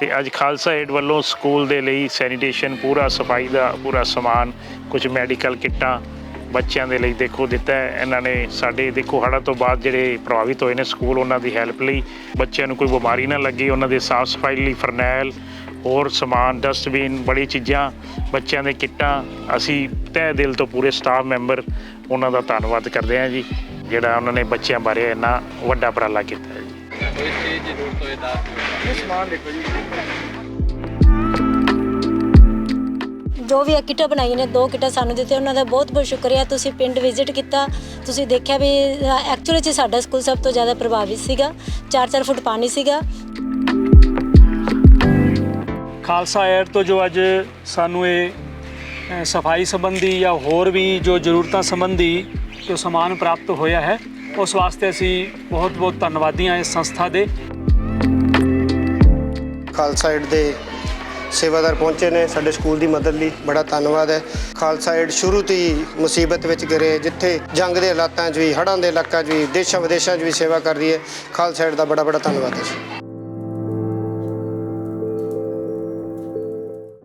ਤੇ ਅੱਜ ਖਾਲਸਾ ਏਡ ਵੱਲੋਂ ਸਕੂਲ ਦੇ ਲਈ ਸੈਨੀਟੇਸ਼ਨ, ਪੂਰਾ ਸਫ਼ਾਈ ਦਾ ਪੂਰਾ ਸਮਾਨ, ਕੁਝ ਮੈਡੀਕਲ ਕਿੱਟਾਂ ਬੱਚਿਆਂ ਦੇ ਲਈ ਦੇਖੋ ਦਿੱਤਾ ਇਹਨਾਂ ਨੇ ਸਾਡੇ ਦੇਖੋ ਹੜ੍ਹਾਂ ਤੋਂ ਬਾਅਦ ਜਿਹੜੇ ਪ੍ਰਭਾਵਿਤ ਹੋਏ ਨੇ ਸਕੂਲ, ਉਹਨਾਂ ਦੀ ਹੈਲਪ ਲਈ ਬੱਚਿਆਂ ਨੂੰ ਕੋਈ ਬਿਮਾਰੀ ਨਾ ਲੱਗੇ, ਉਹਨਾਂ ਦੇ ਸਾਫ਼ ਸਫ਼ਾਈ ਲਈ ਫਰਨੈਲ, ਹੋਰ ਸਮਾਨ, ਡਸਟਬਿਨ, ਬੜੀ ਚੀਜ਼ਾਂ, ਬੱਚਿਆਂ ਦੇ ਕਿੱਟਾਂ, ਅਸੀਂ ਤਹਿ ਦਿਲ ਤੋਂ ਪੂਰੇ ਸਟਾਫ ਮੈਂਬਰ ਉਹਨਾਂ ਦਾ ਧੰਨਵਾਦ ਕਰਦੇ ਹਾਂ ਜੀ, ਜਿਹੜਾ ਉਹਨਾਂ ਨੇ ਬੱਚਿਆਂ ਬਾਰੇ ਇੰਨਾ ਵੱਡਾ ਉਪਰਾਲਾ ਕੀਤਾ ਹੈ ਜੀ। ਕੋਈ ਚੀਜ਼ ਜ਼ਰੂਰਤ ਹੋਏ ਤਾਂ ਜੋ। ਵੀ ਇਹ ਕਿੱਟਾਂ ਬਣਾਈਆਂ ਨੇ ਦੋ ਕਿੱਟਾਂ ਸਾਨੂੰ ਦਿੱਤੇ ਉਹਨਾਂ ਦਾ ਬਹੁਤ ਬਹੁਤ ਸ਼ੁਕਰੀਆ। ਤੁਸੀਂ ਪਿੰਡ ਵਿਜ਼ਿਟ ਕੀਤਾ। ਤੁਸੀਂ ਦੇਖਿਆ ਵੀ ਐਕਚੁਅਲੀ ਚ ਸਾਡਾ ਸਕੂਲ ਸਭ ਤੋਂ ਜ਼ਿਆਦਾ ਪ੍ਰਭਾਵਿਤ ਸੀਗਾ। 4-4 ਫੁੱਟ ਪਾਣੀ ਸੀਗਾ। ਖਾਲਸਾ ਏਡ ਤੋਂ ਜੋ ਅੱਜ ਸਾਨੂੰ ਇਹ ਅ, ਸਫ਼ਾਈ ਸੰਬੰਧੀ ਜਾਂ ਹੋਰ ਵੀ ਜੋ ਜ਼ਰੂਰਤਾਂ ਸੰਬੰਧੀ ਜੋ ਸਮਾਨ ਪ੍ਰਾਪਤ ਹੋਇਆ ਹੈ ਉਸ ਵਾਸਤੇ ਅਸੀਂ ਬਹੁਤ ਬਹੁਤ ਧੰਨਵਾਦੀ ਹਾਂ ਇਸ ਸੰਸਥਾ ਦੇ। ਖਾਲਸਾ ਏਡ ਦੇ ਸੇਵਾਦਾਰ ਪਹੁੰਚੇ ਨੇ। ਸਾਡੇ ਸਕੂਲ ਦੀ ਮਦਦ ਲਈ ਬੜਾ ਧੰਨਵਾਦ ਹੈ। ਖਾਲਸਾ ਏਡ ਸ਼ੁਰੂ ਤੋਂ ਹੀ ਮੁਸੀਬਤ ਵਿੱਚ ਗਿਰੇ ਜਿੱਥੇ ਜੰਗ ਦੇ ਹਾਲਾਤਾਂ 'ਚ ਵੀ, ਹੜ੍ਹਾਂ ਦੇ ਇਲਾਕਿਆਂ 'ਚ ਵੀ ਦੇਸ਼ਾਂ ਵਿਦੇਸ਼ਾਂ 'ਚ ਵੀ ਸੇਵਾ ਕਰ ਰਹੀ ਹੈ। ਖਾਲਸਾ ਏਡ ਦਾ ਬੜਾ ਬੜਾ ਧੰਨਵਾਦ ਹੈ ਜੀ।